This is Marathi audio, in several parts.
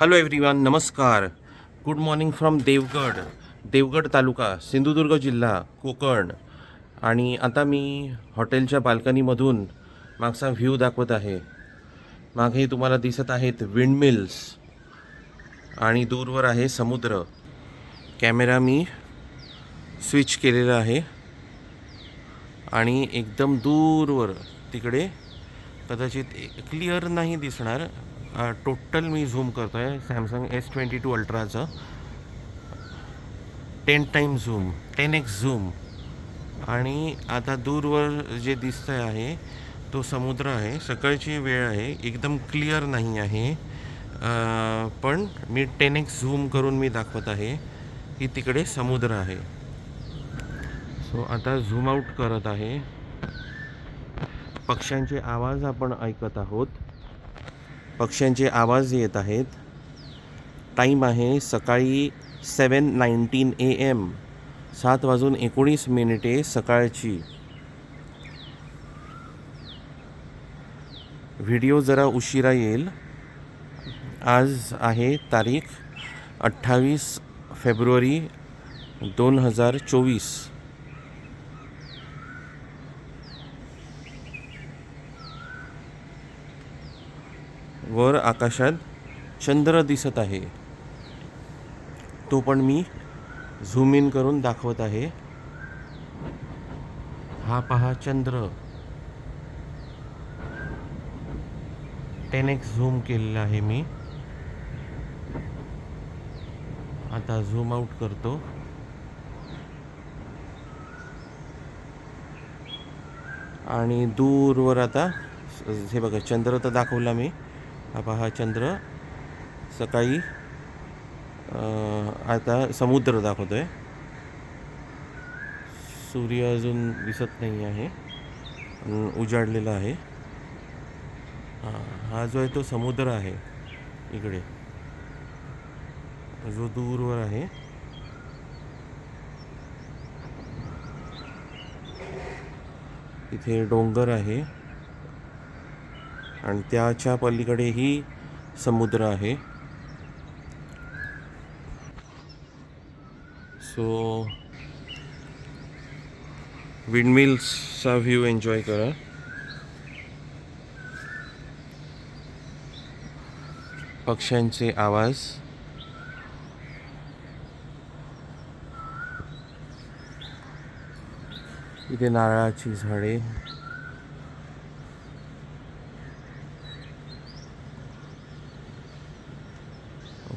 हॅलो एव्हरीवन नमस्कार. Good morning from Devgad Devgad taluka Sindhudurg जिल्हा कोकण. आणि आता मी हॉटेलच्या बाल्कनीमधून मागचा व्ह्यू दाखवत आहे. मागे तुम्हाला दिसत आहेत विंडमिल्स आणि दूरवर आहे समुद्र. कॅमेरा मी स्विच केलेला आहे. आणि एकदम दूरवर तिकडे कदाचित क्लिअर नाही दिसणार टोटल मी झूम करतो आहे Samsung S twenty two अल्ट्राचं ten time zoom ten X zoom आणि आता दूरवर जे दिसतं आहे तो समुद्र आहे. सकाळची वेळ आहे. एकदम क्लिअर नाही आहे. पण मी टेन एक्स झूम करून मी दाखवत आहे की तिकडे समुद्र आहे. सो आता झूम आऊट करत आहे. पक्ष्यांचे आवाज आपण ऐकत आहोत. पक्ष्यांचे आवाज येत आहेत. टाईम आहे सकाळी सेवन नाईन्टीन ए एम सात वाजून एकोणीस मिनिटे सकाळची. व्हिडिओ जरा उशिरा येईल. आज आहे तारीख अठ्ठावीस फेब्रुवारी दोन हजार चोवीस. वर आकाशात चंद्र दिसत आहे. तो पण मी झूम इन करून दाखवत आहे. हा पहा चंद्र. टेन एक्स झूम केलेला आहे मी. आता झूम आऊट करतो. आणि दूरवर आता हे बघा चंद्र तर दाखवला मी. हा पहा चंद्र. सकाळी आता समुद्र दाखवतो आहे सूर्य अजून दिसत नाही आहे उजाडलेला आहे. हा जो आहे तो समुद्र आहे इकडे. जो दूरवर आहे. इथे डोंगर आहे. आणि त्याच्या पलीकडेही समुद्र आहे. सो विंडमिल्सचा व्ह्यू एन्जॉय करा. पक्ष्यांचे आवाज. इथे नारळाची झाडे.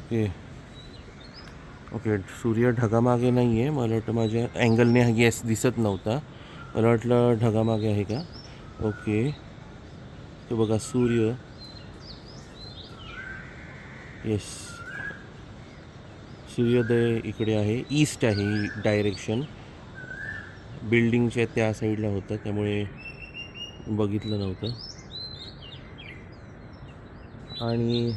ओके ओके सूर्य ढगामागे नाही आहे मला वाटतं माझ्या अँगलने येस दिसत नव्हता. मला वाटलं ढगामागे आहे का? ओके तो बघा सूर्य. येस सूर्योदय इकडे आहे. ईस्ट आहे डायरेक्शन बिल्डिंगच्या त्या साईडला होतं त्यामुळे बघितलं नव्हतं. आणि